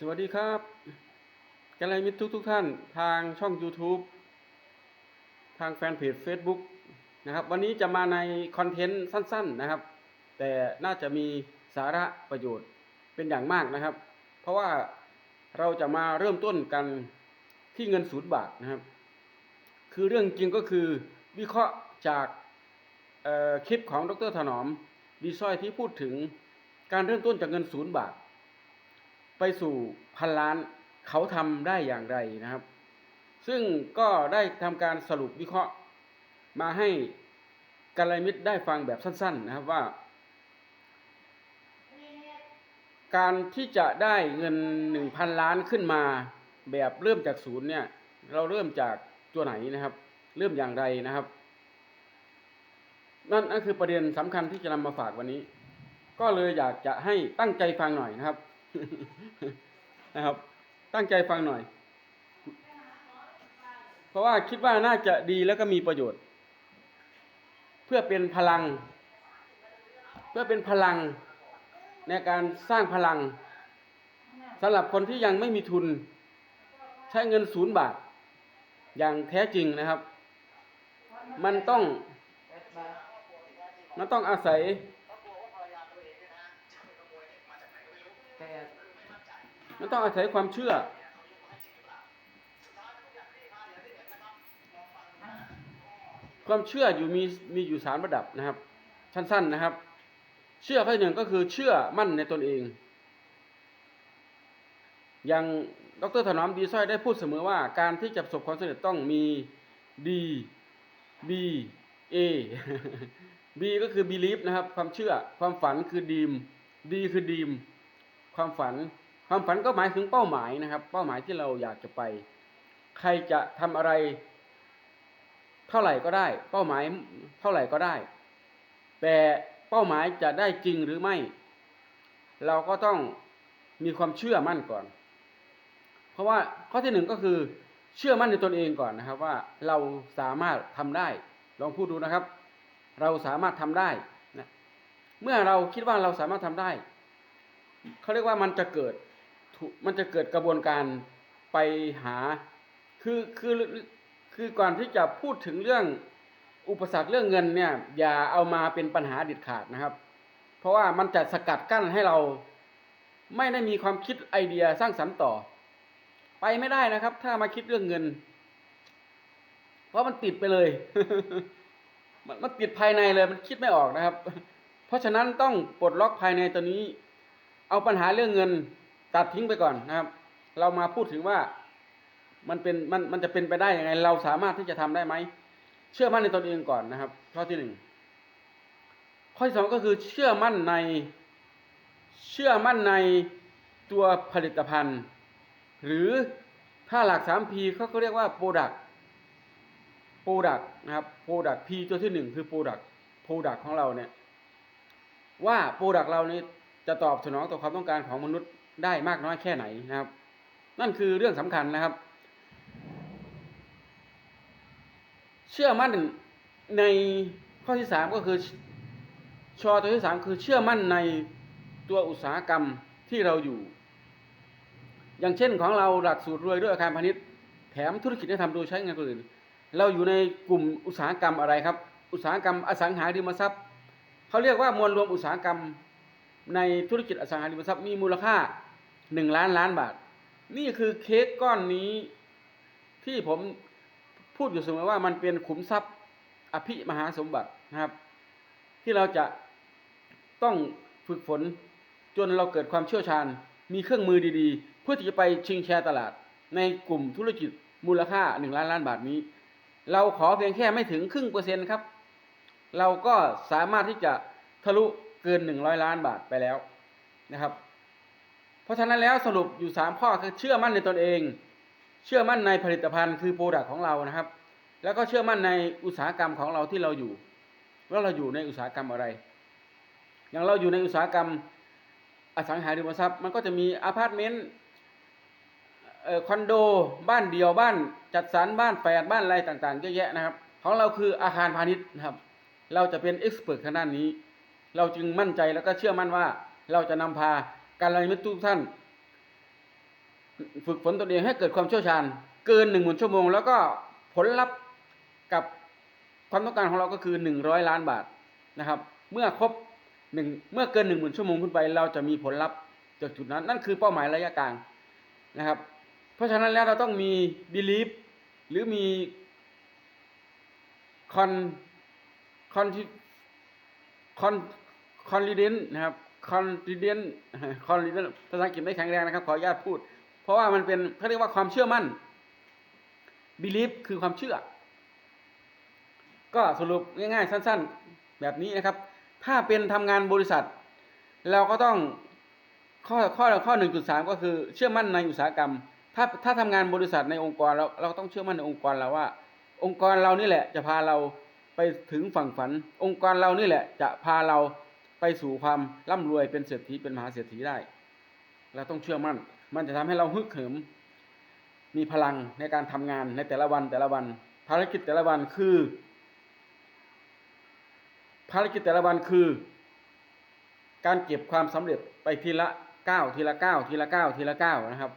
สวัสดีครับกันไรมิตรทุกทุกท่านทางช่อง YouTube ทางแฟนเพจ Facebook นะครับ วันนี้จะมาในคอนเทนต์สั้น ๆนะครับ แต่น่าจะมีสาระประโยชน์เป็นอย่างมากนะครับ เพราะว่าเราจะมาเริ่มต้นกันที่เงินศูนย์บาทนะครับ คือเรื่องจริงก็คือวิเคราะห์จากคลิปของดรถนอมดีซอยที่พูดถึงการเริ่มต้นจากเงินศูนย์บาท ไปสู่พันล้านเขาทำได้อย่างไรนะครับ ซึ่งก็ได้ทำการสรุปวิเคราะห์ มาให้กัลยมิตรได้ฟังแบบสั้น ๆ นะครับว่า การที่จะได้เงินหนึ่งพันล้านขึ้นมา แบบเริ่มจากศูนย์เนี่ย เราเริ่มจากตัวไหนนะครับ เริ่มอย่างไรนะครับ นั่นนั่นคือประเด็นสำคัญที่จะนำมาฝากวันนี้ ก็เลยอยากจะให้ตั้งใจฟังหน่อยนะครับ นะครับ ตั้งใจฟังหน่อย เพราะว่าคิดว่าน่าจะดีแล้วก็มีประโยชน์ เพื่อเป็นพลัง เพื่อเป็นพลังในการสร้างพลังสำหรับคนที่ยังไม่มีทุน ใช้เงินศูนย์บาท อย่างแท้จริงนะครับ มันต้อง มันต้องอาศัย มันต้องอาศัยความเชื่อ ความเชื่ออยู่มีมีอยู่สามระดับนะครับ สั้นๆนะครับ เชื่อข้อหนึ่งก็คือเชื่อมั่นในตนเอง อย่างดรถนอมดีสร้อยได้พูดเสมอว่า การที่จะประสบความสำเร็จต้องมี D B A B ก็คือ belief นะครับ ความเชื่อความฝันคือ dream D คือ dream ความฝัน ความฝันก็หมายถึงเป้าหมายนะครับ เป้าหมายที่เราอยากจะไป ใครจะทำอะไร เท่าไหร่ก็ได้ เป้าหมายเท่าไหร่ก็ได้ แต่เป้าหมายจะได้จริงหรือไม่ เราก็ต้องมีความเชื่อมั่นก่อน เพราะว่าข้อที่หนึ่งก็คือ เชื่อมั่นในตนเองก่อนนะครับ ว่าเราสามารถทำได้ ลองพูดดูนะครับ เราสามารถทำได้นะเมื่อเราคิดว่าเราสามารถทำได้เขาเรียกว่ามันจะเกิด มันจะเกิดกระบวนการไปหาคือคือคือก่อนที่จะพูดถึงเรื่องอุปสรรคเรื่องเงินเนี่ย อย่าเอามาเป็นปัญหาเด็ดขาดนะครับ เพราะว่ามันจะสกัดกั้นให้เราไม่ได้มีความคิดไอเดียสร้างสรรค์ต่อ ไปไม่ได้นะครับ ถ้ามาคิดเรื่องเงิน เพราะมันติดไปเลย มันมันติดภายในเลยมันคิดไม่ออกนะครับ เพราะฉะนั้นต้องปลดล็อกภายในตัวนี้ เอาปัญหาเรื่องเงิน ตัดทิ้งไปก่อนนะครับ เรามาพูดถึงว่ามันเป็นมันมันจะเป็นไปได้ยังไง เราสามารถที่จะทำได้ไหม เชื่อมั่นในตนเองก่อนนะครับ ข้อที่หนึ่งข้อที่สองก็คือเชื่อมั่นใน เชื่อมั่นในตัวผลิตภัณฑ์ หรือถ้าหลักสาม P เขาก็เรียกว่า Product Product นะครับ Product P ตัวที่หนึ่งคือ Product Product ของเราเนี่ย ว่า Product เรานี้จะตอบสนองต่อความต้องการของมนุษย์ ได้มากน้อยแค่ไหนนะครับ นั่นคือเรื่องสำคัญนะครับ เชื่อมั่นในข้อที่สามก็คือชอตัวที่สามคือเชื่อมั่นในตัวอุตสาหกรรมที่เราอยู่ อย่างเช่นของเราหลักสูตรรวยด้วยอาคารพาณิชย์แถมธุรกิจที่ทำโดยใช้เงินคนอื่นเราอยู่ในกลุ่มอุตสาหกรรมอะไรครับ อุตสาหกรรมอสังหาริมทรัพย์เขาเรียกว่ามวลรวมอุตสาหกรรมในธุรกิจอสังหาริมทรัพย์มีมูลค่า หนึ่งล้านล้านบาท นี่คือเค้กก้อนนี้ที่ผมพูดอยู่เสมอว่ามันเป็นขุมทรัพย์อภิมหาสมบัตินะครับ ที่เราจะต้องฝึกฝนจนเราเกิดความเชี่ยวชาญ มีเครื่องมือดีๆ เพื่อที่จะไปชิงแชร์ตลาด ในกลุ่มธุรกิจมูลค่าหนึ่งล้านล้านบาทนี้ เราขอเพียงแค่ไม่ถึงครึ่งเปอร์เซ็นต์ครับ เราก็สามารถที่จะทะลุเกินหนึ่งร้อยล้านบาทไปแล้วนะครับ เพราะฉะนั้นแล้วสรุปอยู่สามข้อคือเชื่อมั่นในตนเอง เชื่อมั่นในผลิตภัณฑ์คือโปรดักของเรานะครับ แล้วก็เชื่อมั่นในอุตสาหกรรมของเราที่เราอยู่ว่าเราอยู่ในอุตสาหกรรมอะไร อย่างเราอยู่ในอุตสาหกรรมอสังหาริมทรัพย์ มันก็จะมีอพาร์ตเมนต์คอนโดบ้านเดี่ยวบ้านจัดสรรบ้านแฝดบ้านอะไรต่างๆเยอะแยะนะครับ ของเราคืออาคารพาณิชย์นะครับ เราจะเป็นเอ็กซ์เพรสทางด้านนี้ เราจึงมั่นใจแล้วก็เชื่อมั่นว่าเราจะนำพา การลมิตรทุกท่าน ฝึกฝนตนเองให้เกิดความเชี่ยวชาญ เกินหนึ่งหมื่นชั่วโมง แล้วก็ผลลัพธ์กับความต้องการของเราก็คือหนึ่งร้อยล้านบาทนะครับ เมื่อครบหนึ่งเมื่อเกินหนึ่งหมื่นชั่วโมงขึ้นไป เราจะมีผลลัพธ์จากจุดนั้น นั่นคือเป้าหมายระยะกลางนะครับ เพราะฉะนั้นแล้วเราต้องมี belief หรือมี con con con confidence นะครับ confidence confidence ภาษาอังกฤษไม่แข็งแรงนะครับ ขออนุญาตพูด เพราะว่ามันเป็นเขาเรียกว่าความเชื่อมั่น belief คือความเชื่อ ก็สรุปง่ายๆ สั้น ๆ แบบนี้นะครับ ถ้าเป็นทำงานบริษัท เราก็ต้องข้อข้อข้อหนึ่งจุดสามก็คือเชื่อมั่นในอุตสาหกรรม ถ้าถ้าทำงานบริษัทในองค์กรเราเราต้องเชื่อมั่นในองค์กรเราว่า องค์กรเรานี่แหละจะพาเราไปถึงฝั่งฝัน องค์กรเรานี่แหละจะพาเรา ไปสู่ความร่ำรวยเป็นเศรษฐีเป็นมหาเศรษฐีได้ เราต้องเชื่อมั่น มันจะทำให้เราฮึกเหิม มีพลังในการทำงานในแต่ละวันแต่ละวัน ภารกิจแต่ละวันคือ ภารกิจแต่ละวันคือ การเก็บความสำเร็จไปทีละก้าวทีละก้าวทีละก้าวทีละก้าวนะครับ